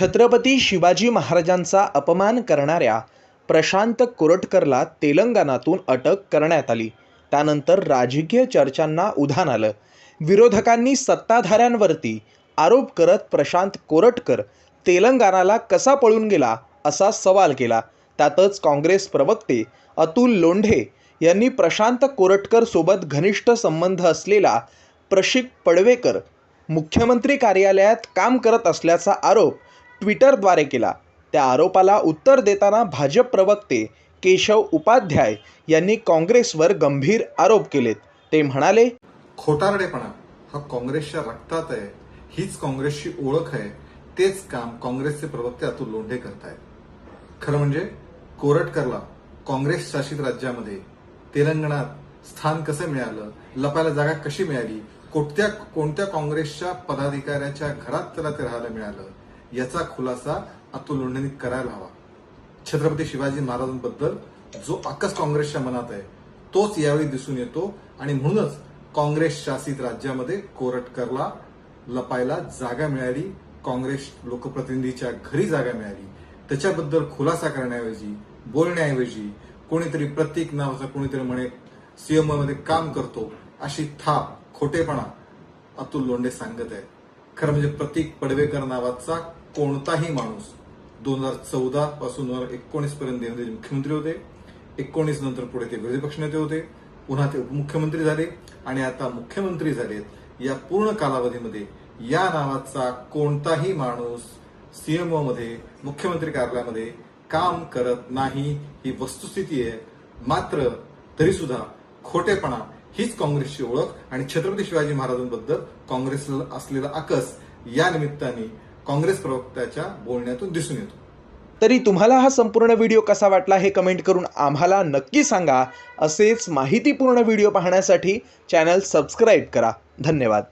छत्रपती शिवाजी महाराजांचा अपमान करणाऱ्या प्रशांत कोरटकरला तेलंगणातून अटक करण्यात आली. त्यानंतर राजकीय चर्चांना उधाण आलं. विरोधकांनी सत्ताधाऱ्यांवरती आरोप करत प्रशांत कोरटकर तेलंगणाला कसा पळून गेला असा सवाल केला. त्यातच काँग्रेस प्रवक्ते अतुल लोंढे यांनी प्रशांत कोरटकर सोबत घनिष्ठ संबंध असलेला प्रशिक पडवेकर मुख्यमंत्री कार्यालयात काम करत असल्याचा आरोप ट्विटरद्वारे केला. त्या आरोपाला उत्तर देताना भाजप प्रवक्ते केशव उपाध्याय यांनी काँग्रेसवर गंभीर आरोप केलेत. ते म्हणाले खोटारडेपणा हा काँग्रेसच्या रक्तात आहे हीच काँग्रेसची ओळख आहे तेच काम काँग्रेसचे प्रवक्ते अतुल लोंढे करतायत. खरं म्हणजे कोरटकरला काँग्रेस शासित राज्यामध्ये तेलंगणात स्थान कसं मिळालं लपायला जागा कशी मिळाली कोणत्या कोणत्या काँग्रेसच्या पदाधिकाऱ्याच्या घरात त्याला ते राहायला मिळालं याचा खुलासा अतुल लोंढेंनी करायला हवा. छत्रपती शिवाजी महाराजांबद्दल जो आकस काँग्रेसच्या मनात आहे तोच यावेळी दिसून येतो आणि म्हणूनच काँग्रेस शासित राज्यामध्ये कोरटकरला लपायला जागा मिळाली काँग्रेस लोकप्रतिनिधीच्या घरी जागा मिळाली. त्याच्याबद्दल खुलासा करण्याऐवजी बोलण्याऐवजी कोणीतरी प्रतीक नावाचा कोणीतरी म्हणे सीएमओ मध्ये काम करतो अशी थाप खोटेपणा अतुल लोंढे सांगत आहे खरं म्हणजे प्रतीक पडवेकर नावाचा कोणताही माणूस दोन हजार चौदा पासून दोन हजार एकोणीस पर्यंत देवेंद्रजी मुख्यमंत्री होते. एकोणीस नंतर पुढे ते विरोधी पक्षनेते होते. पुन्हा ते उपमुख्यमंत्री झाले. आणि आता मुख्यमंत्री झालेत. या पूर्ण कालावधीमध्ये या नावाचा कोणताही माणूस सीएमओ मध्ये मुख्यमंत्री कार्यालयामध्ये काम करत नाही. ही वस्तुस्थिती आहे. मात्र तरी सुद्धा खोटेपणा हीच काँग्रेसची ओळख आणि छत्रपती शिवाजी महाराजांबद्दल काँग्रेसला असलेला आकस या निमित्ताने काँग्रेस प्रवक्त्याच्या बोलण्यातून दिसून येतो. तरी तुम्हाला हा संपूर्ण व्हिडिओ कसा वाटला हे कमेंट करून आम्हाला नक्की सांगा. असेच माहितीपूर्ण व्हिडिओ पाहण्यासाठी चॅनल सबस्क्राईब करा. धन्यवाद.